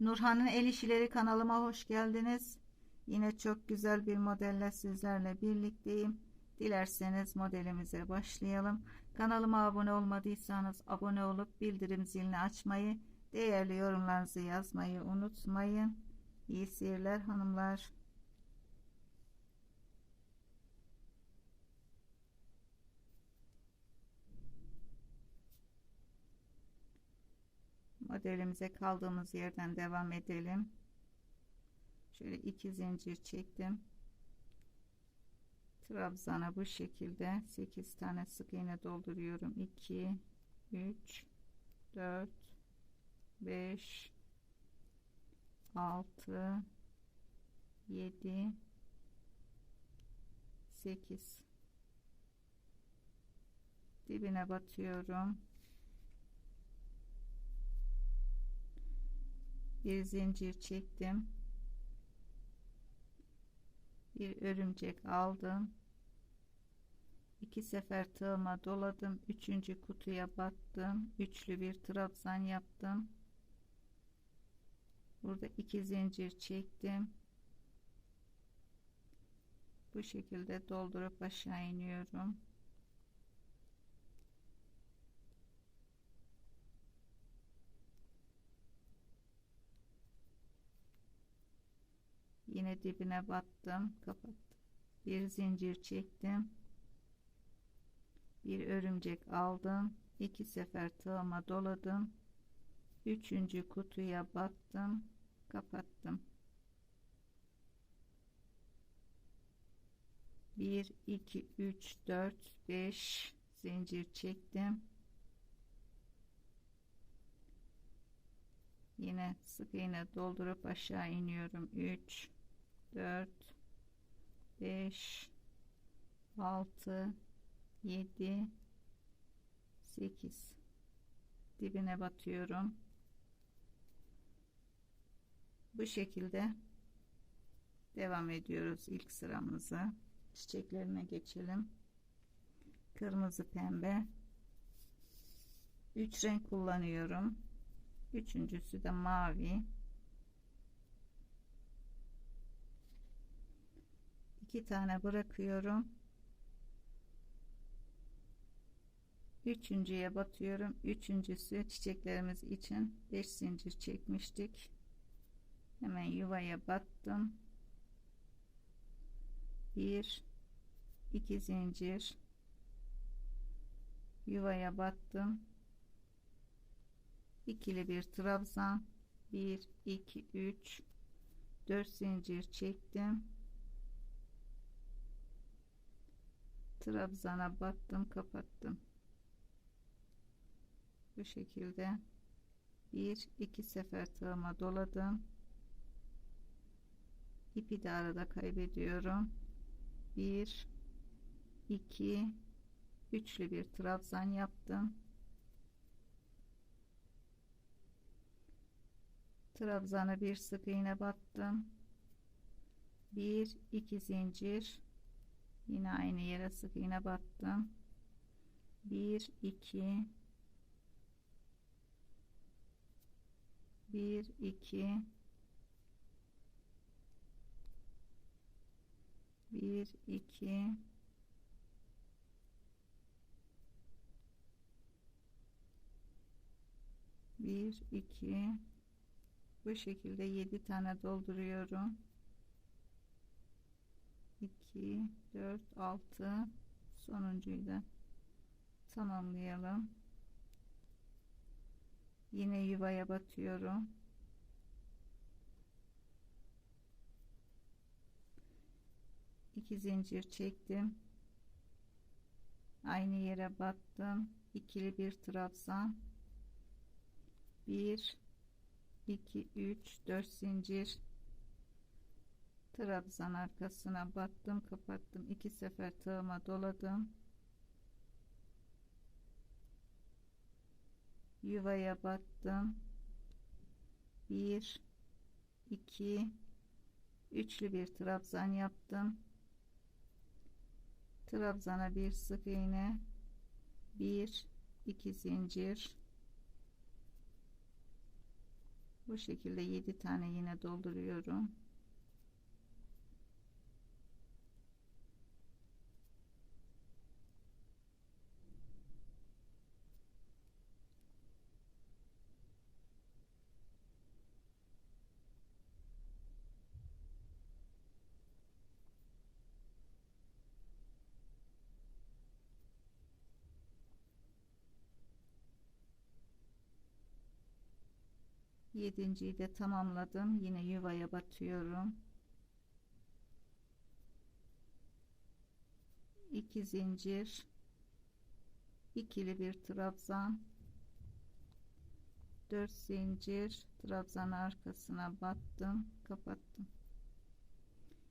Nurhan'ın El İşleri kanalıma hoş geldiniz. Yine çok güzel bir modelle sizlerle birlikteyim. Dilerseniz modelimize başlayalım. Kanalıma abone olmadıysanız abone olup bildirim zilini açmayı, değerli yorumlarınızı yazmayı unutmayın. İyi seyirler hanımlar. Modelimize kaldığımız yerden devam edelim. Şöyle iki zincir çektim. Trabzana bu şekilde 8 tane sık iğne dolduruyorum. 2 3 4 5 6 7 8 dibine batıyorum bir zincir çektim. Bir örümcek aldım. İki sefer tığıma doladım. Üçüncü kutuya battım. Üçlü bir trabzan yaptım. Burada iki zincir çektim. Bu şekilde doldurup aşağı iniyorum yine dibine battım kapattım. Bir zincir çektim. Bir örümcek aldım. İki sefer tığıma doladım. Üçüncü kutuya battım kapattım. 1 2 3 4 5 zincir çektim. Yine sık iğne doldurup aşağı iniyorum. 3 4 5 6 7 8 dibine batıyorum. Bu şekilde devam ediyoruz ilk sıramızı. Çiçeklerine geçelim. Kırmızı pembe. 3 renk kullanıyorum. Üçüncüsü de mavi iki tane bırakıyorum. Üçüncüye batıyorum. Üçüncüsü çiçeklerimiz için 5 zincir çekmiştik. Hemen yuvaya battım. Bir iki zincir. Yuvaya battım. İkili bir trabzan. 1 2 3 4 zincir çektim trabzana battım kapattım. Bu şekilde bir iki sefer tığıma doladım. İpi de arada kaybediyorum. Bir iki üçlü bir trabzan yaptım. Trabzana bir sık iğne battım. Bir iki zincir yine aynı yere sık iğne battım. 1 2 1 2 1 2 1 2 bu şekilde 7 tane dolduruyorum 2 4 6 sonuncuyu da tamamlayalım. Yine yuvaya batıyorum. İki zincir çektim. Aynı yere battım. İkili bir trabzan. 1 2 3 4 zincir trabzan arkasına battım kapattım. İki sefer tığıma doladım. Yuvaya battım. 1 2 üçlü bir trabzan yaptım. Trabzana bir sık iğne 1 2 zincir. Bu şekilde 7 tane yine dolduruyorum. Yedinciyi de tamamladım. Yine yuvaya batıyorum. İki zincir. ikili bir trabzan. Dört zincir. Trabzan arkasına battım. Kapattım.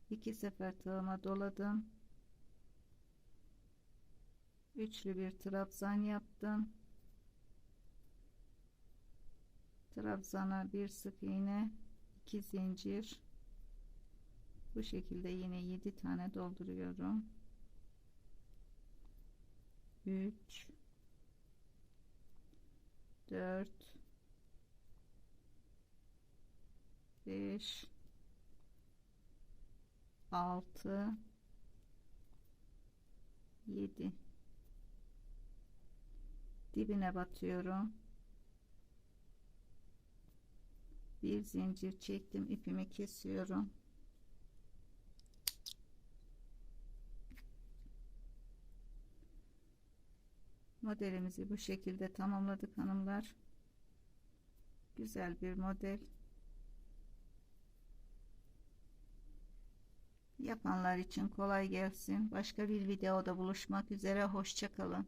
İki sefer tığıma doladım. Üçlü bir trabzan yaptım. Trabzana bir sık iğne iki zincir. Bu şekilde yine 7 tane dolduruyorum. 3 4 5 6 7 dibine batıyorum bir zincir çektim ipimi kesiyorum. Modelimizi bu şekilde tamamladık hanımlar. Güzel bir model. Yapanlar için kolay gelsin. Başka bir videoda buluşmak üzere. Hoşçakalın